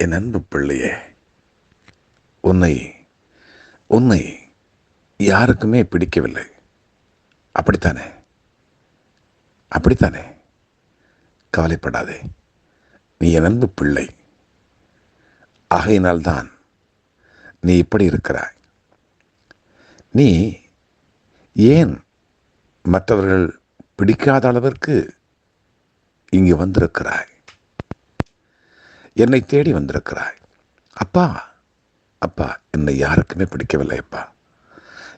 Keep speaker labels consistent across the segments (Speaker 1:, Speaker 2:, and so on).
Speaker 1: என் அன்பு பிள்ளையே உன்னை உன்னை யாருக்குமே பிடிக்கவில்லை. அப்படித்தானே? அப்படித்தானே? கவலைப்படாதே. நீ என் அன்பு பிள்ளை. ஆகையினால்தான் நீ இப்படி இருக்கிறாய். நீ ஏன் மற்றவர்கள் பிடிக்காத அளவிற்கு இங்கு வந்திருக்கிறாய்? என்னை தேடி வந்திருக்கிறாய். அப்பா அப்பா என்னை யாருக்குமே பிடிக்கவில்லை அப்பா.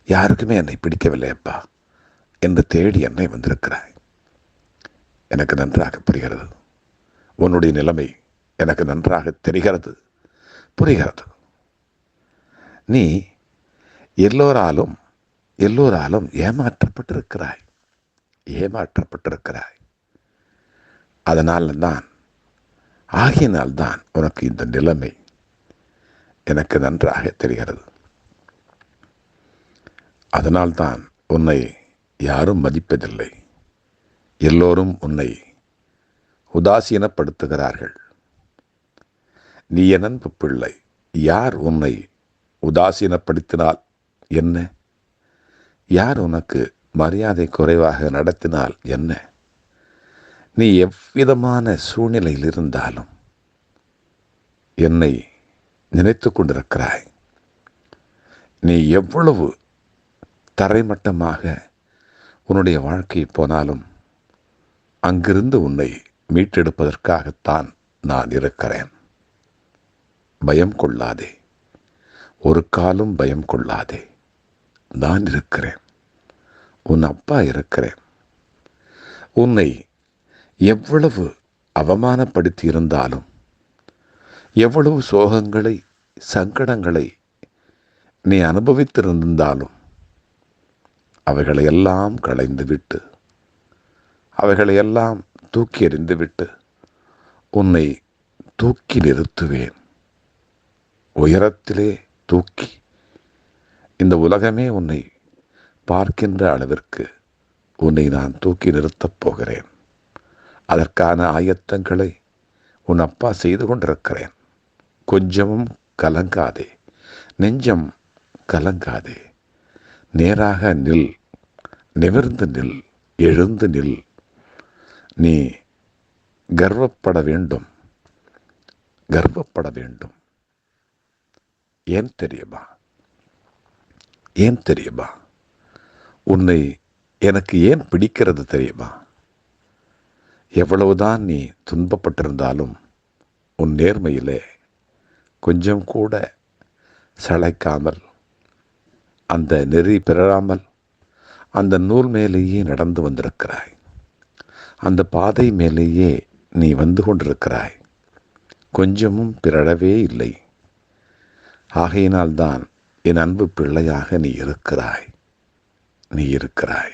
Speaker 1: யாருக்குமே என்னை பிடிக்கவில்லை அப்பா. என்று தேடி என்னை வந்திருக்கிறாய். எனக்கு நன்றாக புரிகிறது. உன்னுடைய நிலைமை எனக்கு நன்றாக தெரிகிறது. புரிகிறது. நீ எல்லோராலும் எல்லோராலும் ஏமாற்றப்பட்டிருக்கிறாய். ஏமாற்றப்பட்டிருக்கிறாய். அதனால் தான் ஆகியனால்தான் உனக்கு இந்த நிலைமை எனக்கு நன்றாக தெரிகிறது. அதனால்தான் உன்னை யாரும் மதிப்பதில்லை. எல்லோரும் உன்னை உதாசீனப்படுத்துகிறார்கள் நீ என் அன்பு பிள்ளை. யார் உன்னை உதாசீனப்படுத்தினால் என்ன? யார் உனக்கு மரியாதை குறைவாக நடத்தினால் என்ன? நீ எவ்விதமான சூழ்நிலையில் இருந்தாலும் என்னை நினைத்து கொண்டிருக்கிறாய். நீ எவ்வளவு தரைமட்டமாக உன்னுடைய வாழ்க்கை போனாலும் அங்கிருந்து உன்னை மீட்டெடுப்பதற்காகத்தான் நான் இருக்கிறேன். பயம் கொள்ளாதே. ஒரு காலும் பயம் கொள்ளாதே. நான் இருக்கிறேன். உன் அப்பா இருக்கிறேன். உன்னை எவ்வளவு அவமானப்படுத்தி இருந்தாலும் எவ்வளவு சோகங்களை சங்கடங்களை நீ அனுபவித்திருந்தாலும் அவைகளை எல்லாம் அவைகளையெல்லாம் தூக்கி எறிந்துவிட்டு உன்னை தூக்கி நிறுத்துவேன். உயரத்திலே தூக்கி இந்த உலகமே உன்னை பார்க்கின்ற அளவிற்கு உன்னை நான் தூக்கி நிறுத்தப் போகிறேன். அதற்கான ஆயத்தங்களை உன் அப்பா செய்து கொண்டிருக்கிறேன். கொஞ்சமும் கலங்காதே. நெஞ்சம் கலங்காதே. நேராக நில். நிமிர்ந்து நில். எழுந்து நில். நீ கர்வப்பட வேண்டும். கர்வப்பட வேண்டும். ஏன் தெரியுமா? ஏன் தெரியுமா? உன்னை எனக்கு ஏன் பிடிக்கிறது தெரியுமா? எவ்வளவுதான் நீ துன்பப்பட்டிருந்தாலும் உன் நேர்மையிலே கொஞ்சம் கூட சளைக்காமல் அந்த நெறி பிறழாமல் அந்த நூல் மேலேயே நடந்து வந்திருக்கிறாய். அந்த பாதை மேலேயே நீ வந்து கொண்டிருக்கிறாய். கொஞ்சமும் பிறழவே இல்லை. ஆகையினால்தான் என் அன்பு பிள்ளையாக நீ இருக்கிறாய். நீ இருக்கிறாய்.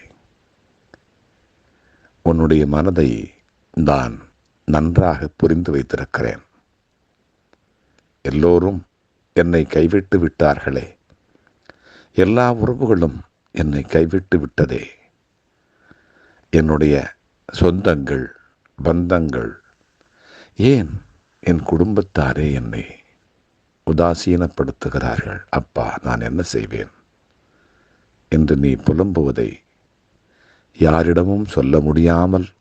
Speaker 1: உன்னுடைய மனதை நான் நன்றாக புரிந்து வைத்திருக்கிறேன். எல்லோரும் என்னை கைவிட்டு விட்டார்களே. எல்லா உறவுகளும் என்னை கைவிட்டு விட்டதே. என்னுடைய சொந்தங்கள் பந்தங்கள் ஏன் என் குடும்பத்தாரே என்னை உதாசீனப்படுத்துகிறார்கள்? அப்பா நான் என்ன செய்வேன்? என்று நீ புலம்புவதை யாரிடமும் சொல்ல முடியாமல்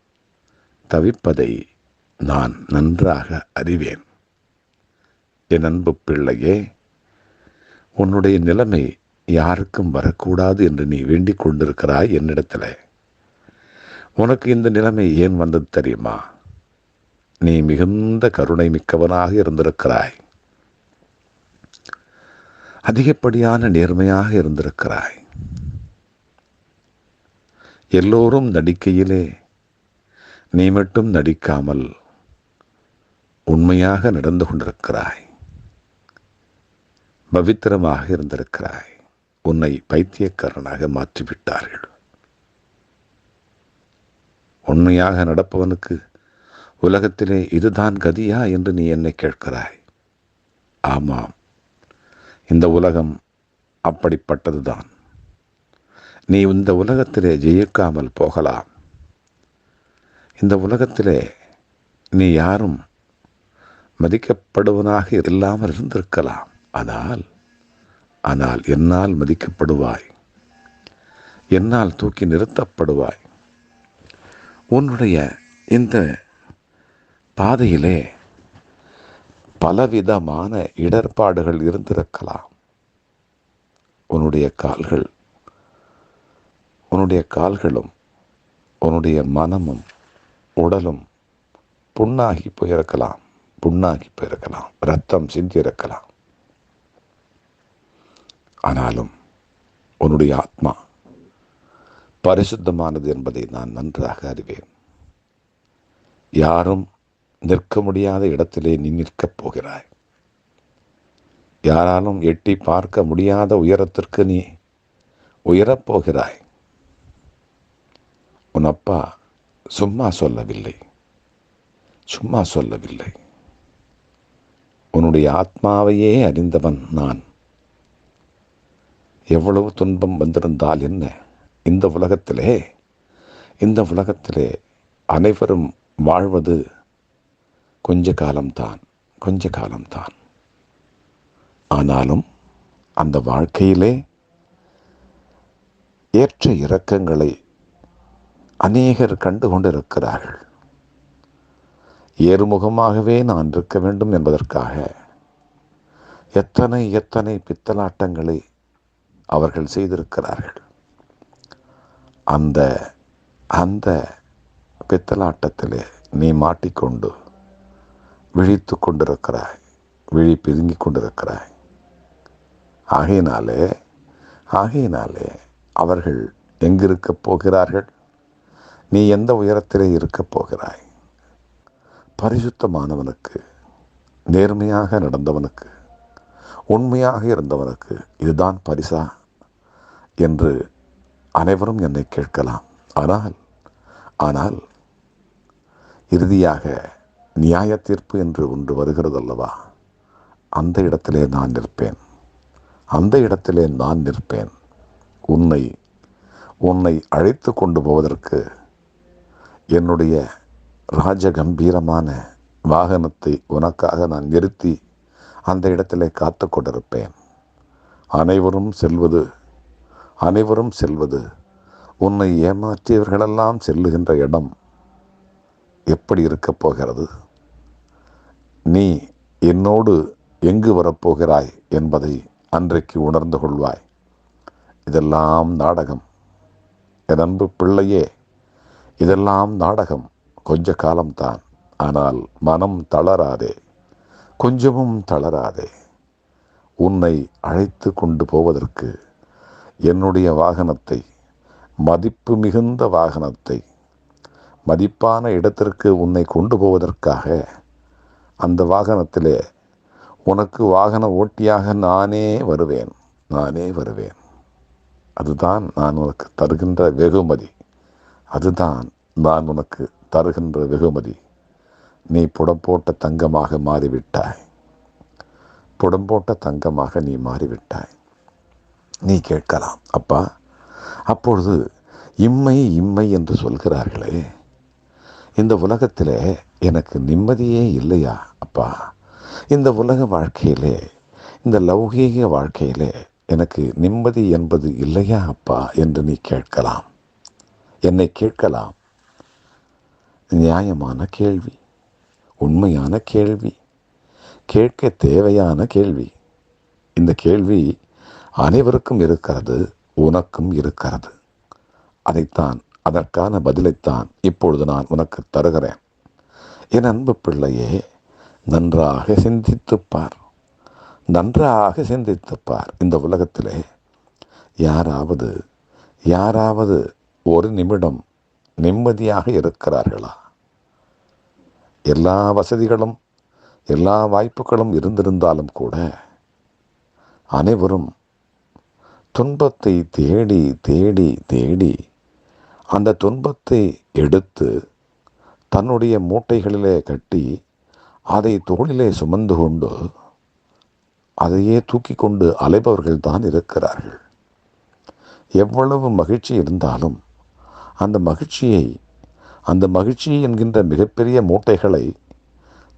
Speaker 1: தவிப்பதை நான் நன்றாக அறிவேன். என் அன்பு பிள்ளையே உன்னுடைய நிலைமை யாருக்கும் வரக்கூடாது என்று நீ வேண்டிக் கொண்டிருக்கிறாய் என்னிடத்தில். உனக்கு இந்த நிலைமை ஏன் வந்தது தெரியுமா? நீ மிகுந்த கருணை மிக்கவனாக இருந்திருக்கிறாய். அதிகப்படியான நேர்மையாக இருந்திருக்கிறாய். எல்லோரும் நடிக்கையிலே நீ மட்டும் நடிக்காமல் உண்மையாக நடந்து கொண்டிருக்கிறாய். பவித்திரமாக இருந்திருக்கிறாய். உன்னை பைத்தியக்காரனாக மாற்றிவிட்டார்கள். உண்மையாக நடப்பவனுக்கு உலகத்திலே இதுதான் கதியா என்று நீ என்னை கேட்கிறாய். ஆமாம் இந்த உலகம் அப்படிப்பட்டதுதான். நீ இந்த உலகத்திலே ஜெயிக்காமல் போகலாம். இந்த உலகத்திலே நீ யாரும் மதிக்கப்படுவனாக இல்லாமல் இருந்திருக்கலாம். ஆனால் ஆனால் என்னால் மதிக்கப்படுவாய். என்னால் தூக்கி நிறுத்தப்படுவாய். உன்னுடைய இந்த பாதையிலே பலவிதமான இடர்பாடுகள் இருந்திருக்கலாம். உன்னுடைய கால்கள் உன்னுடைய கால்களும் உன்னுடைய மனமும் உடலும் புண்ணாகி போயிருக்கலாம் புண்ணாகி போயிருக்கலாம் ரத்தம் சிந்தியிருக்கலாம். ஆனாலும் உன்னுடைய ஆத்மா பரிசுத்தமானது என்பதை நான் நன்றாக அறிவேன். யாரும் நிற்க முடியாத இடத்திலே நீ நிற்கப் போகிறாய். யாராலும் எட்டி பார்க்க முடியாத உயரத்திற்கு நீ உயரப் போகிறாய். உன் அப்பா சும்மா சொல்லவில்லை. சும்மா சொல்லவில்லை. உன்னுடைய ஆத்மாவையே அறிந்தவன் நான். எவ்வளவு துன்பம் வந்திருந்தால் என்ன? இந்த உலகத்திலே இந்த உலகத்திலே அனைவரும் வாழ்வது கொஞ்ச காலம்தான் கொஞ்ச காலம்தான். ஆனாலும் அந்த வாழ்க்கையிலே ஏற்ற இறக்கங்களை அநேகர் கண்டு கொண்டிருக்கிறார்கள் ஏறுமுகமாகவே நான் இருக்க வேண்டும் என்பதற்காக எத்தனை எத்தனை பித்தலாட்டங்களை அவர்கள் செய்திருக்கிறார்கள். அந்த அந்த பித்தலாட்டத்திலே நீ மாட்டிக்கொண்டு விழித்து கொண்டிருக்கிறாய் விழி பிதுங்கி கொண்டிருக்கிறாய். ஆகையினாலே ஆகையினாலே அவர்கள் எங்கிருக்கப் போகிறார்கள்? நீ எந்த உயரத்திலே இருக்கப் போகிறாய்? பரிசுத்தமானவனுக்கு நேர்மையாக நடந்தவனுக்கு உண்மையாக இருந்தவனுக்கு இதுதான் பரிசா? என்று அனைவரும் என்னை கேட்கலாம். ஆனால் ஆனால் இறுதியாக நியாய தீர்ப்பு என்று ஒன்று வருகிறது அல்லவா அந்த இடத்திலே நான் நிற்பேன். அந்த இடத்திலே நான் நிற்பேன். உன்னை உன்னை அழைத்து கொண்டு போவதற்கு என்னுடைய ராஜகம்பீரமான வாகனத்தை உனக்காக நான் நிறுத்தி அந்த இடத்திலே காத்து கொண்டிருப்பேன். அனைவரும் செல்வது அனைவரும் செல்வது உன்னை ஏமாற்றியவர்களெல்லாம் செல்லுகின்ற இடம் எப்படி இருக்கப் போகிறது? நீ என்னோடு எங்கு வரப்போகிறாய் என்பதை அன்றைக்கு உணர்ந்து கொள்வாய். இதெல்லாம் நாடகம். என் அன்பு பிள்ளையே இதெல்லாம் நாடகம். கொஞ்ச காலம்தான். ஆனால் மனம் தளராதே. கொஞ்சமும் தளராதே. உன்னை அழைத்து கொண்டு போவதற்கு என்னுடைய வாகனத்தை மதிப்பு மிகுந்த வாகனத்தை மதிப்பான இடத்திற்கு உன்னை கொண்டு போவதற்காக அந்த வாகனத்திலே உனக்கு வாகன ஓட்டியாக நானே வருவேன். நானே வருவேன். அதுதான் நான் உனக்கு தருகின்ற வெகுமதி. அதுதான் நான் உனக்கு தருகின்ற வெகுமதி. நீ புடம்போட்ட தங்கமாக மாறிவிட்டாய். புடம்போட்ட தங்கமாக நீ மாறிவிட்டாய். நீ கேட்கலாம் அப்பா. அப்பொழுது இம்மை இம்மை என்று சொல்கிறார்களே இந்த உலகத்திலே எனக்கு நிம்மதியே இல்லையா அப்பா? இந்த உலக வாழ்க்கையிலே இந்த லௌகீக வாழ்க்கையிலே எனக்கு நிம்மதி என்பது இல்லையா அப்பா? என்று நீ கேட்கலாம். என்னை கேட்கலாம். நியாயமான கேள்வி. உண்மையான கேள்வி. கேட்க தேவையான கேள்வி. இந்த கேள்வி அனைவருக்கும் இருக்கிறது உனக்கும் இருக்கிறது. அதைத்தான் அதற்கான பதிலைத்தான் இப்பொழுது நான் உனக்கு தருகிறேன். என் அன்பு பிள்ளையே நன்றாக சிந்தித்துப்பார் நன்றாக சிந்தித்துப்பார் இந்த உலகத்திலே யாராவது யாராவது ஒரு நிமிடம் நிம்மதியாக இருக்கிறார்களா? எல்லா வசதிகளும் எல்லா வாய்ப்புகளும் இருந்திருந்தாலும் கூட அனைவரும் துன்பத்தை தேடி தேடி தேடி அந்த துன்பத்தை எடுத்து தன்னுடைய மூட்டைகளிலே கட்டி அதை தோளிலே சுமந்து கொண்டு அதையே தூக்கி கொண்டு அலைபவர்கள் தான் இருக்கிறார்கள். எவ்வளவு மகிழ்ச்சி இருந்தாலும் அந்த மகிழ்ச்சியை அந்த மகிழ்ச்சி என்கின்ற மிகப்பெரிய மூட்டைகளை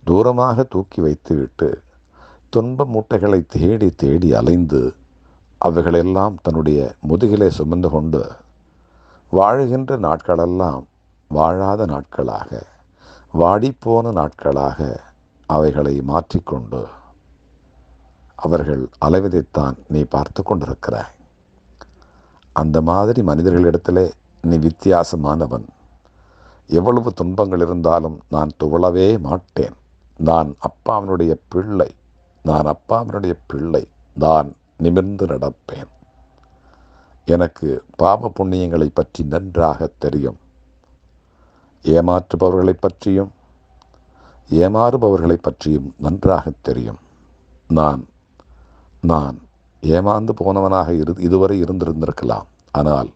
Speaker 1: தூரமாக தூக்கி வைத்துவிட்டு துன்ப மூட்டைகளை தேடி தேடி அலைந்து அவைகளெல்லாம் தன்னுடைய முதுகிலே சுமந்து கொண்டு வாழுகின்ற நாட்களெல்லாம் வாழாத நாட்களாக வாடிப்போன நாட்களாக அவைகளை மாற்றிக்கொண்டு அவர்கள் அலைவதைத்தான் நீ பார்த்து கொண்டிருக்கிறாய். அந்த மாதிரி மனிதர்களிடத்திலே நீ வித்தியாசமானவன். எவ்வளவு துன்பங்கள் இருந்தாலும் நான் துவளவே மாட்டேன். நான் அப்பாவினுடைய பிள்ளை. நான் அப்பாவினுடைய பிள்ளை. நான் நிமிர்ந்து நடப்பேன். எனக்கு பாப புண்ணியங்களை பற்றி நன்றாக தெரியும். ஏமாற்றுபவர்களை பற்றியும் ஏமாறுபவர்களை பற்றியும் நன்றாக தெரியும். நான் நான் ஏமாந்து போனவனாக இரு இதுவரை இருந்திருந்திருக்கலாம். ஆனால்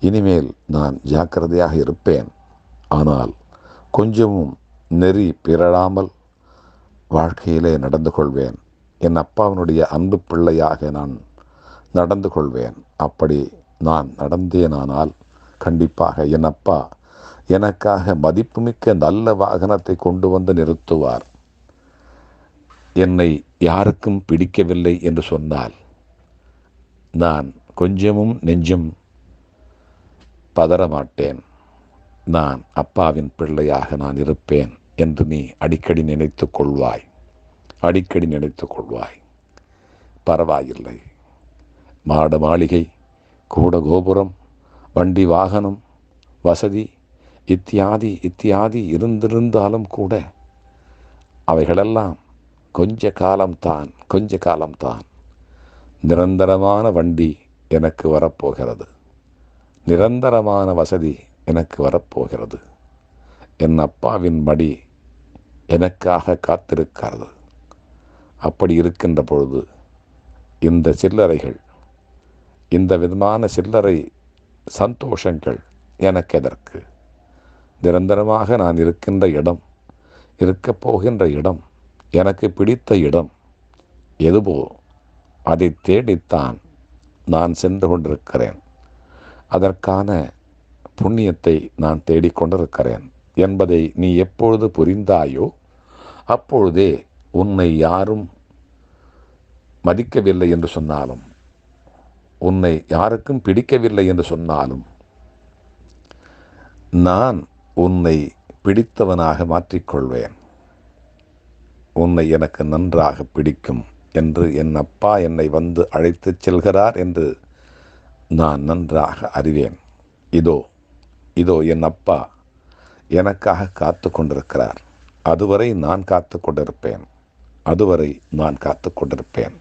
Speaker 1: இனிமேல் நான் ஜாக்கிரதையாக இருப்பேன். ஆனால் கொஞ்சமும் நெறி பிறழாமல் வாழ்க்கையிலே நடந்து கொள்வேன். என் அப்பாவினுடைய அன்பு பிள்ளையாக நான் நடந்து கொள்வேன். அப்படி நான் நடந்தேனானால் கண்டிப்பாக என் அப்பா எனக்காக மதிப்புமிக்க நல்ல வாகனத்தை கொண்டு வந்து நிறுத்துவார். என்னை யாருக்கும் பிடிக்கவில்லை என்று சொன்னால் நான் கொஞ்சமும் நெஞ்சம் பதறமாட்டேன். நான் அப்பாவின் பிள்ளையாக நான் இருப்பேன் என்று நீ அடிக்கடி நினைத்து கொள்வாய். அடிக்கடி நினைத்து கொள்வாய். பரவாயில்லை. மாட மாளிகை கூட கோபுரம் வண்டி வாகனம் வசதி இத்தியாதி இத்தியாதி இருந்திருந்தாலும் கூட அவைகளெல்லாம் கொஞ்ச காலம்தான் கொஞ்ச காலம்தான். நிரந்தரமான வண்டி எனக்கு வரப்போகிறது. நிரந்தரமான வசதி எனக்கு வரப்போகிறது. என் அப்பாவின் மடி எனக்காக காத்திருக்கிறது. அப்படி இருக்கின்ற பொழுது இந்த சில்லறைகள் இந்த விதமான சில்லறை சந்தோஷங்கள் எனக்கு எதற்கு? நிரந்தரமாக நான் இருக்கின்ற இடம் இருக்கப் போகின்ற இடம் எனக்கு பிடித்த இடம் எதுவோ அதை தேடித்தான் நான் சென்று கொண்டிருக்கிறேன். அதற்கான புண்ணியத்தை நான் தேடிக்கொண்டிருக்கிறேன். என்பதை நீ எப்பொழுது புரிந்தாயோ அப்பொழுதே உன்னை யாரும் மதிக்கவில்லை என்று சொன்னாலும் உன்னை யாருக்கும் பிடிக்கவில்லை என்று சொன்னாலும் நான் உன்னை பிடித்தவனாக மாற்றிக்கொள்வேன். உன்னை எனக்கு நன்றாக பிடிக்கும் என்று என் அப்பா என்னை வந்து அழைத்துச் செல்கிறார் என்று நான் நன்றாக அறிவேன். இதோ இதோ என் அப்பா எனக்காக காத்து கொண்டிருக்கிறார். அதுவரை நான் காத்து கொண்டிருப்பேன். அதுவரை நான் காத்து கொண்டிருப்பேன்.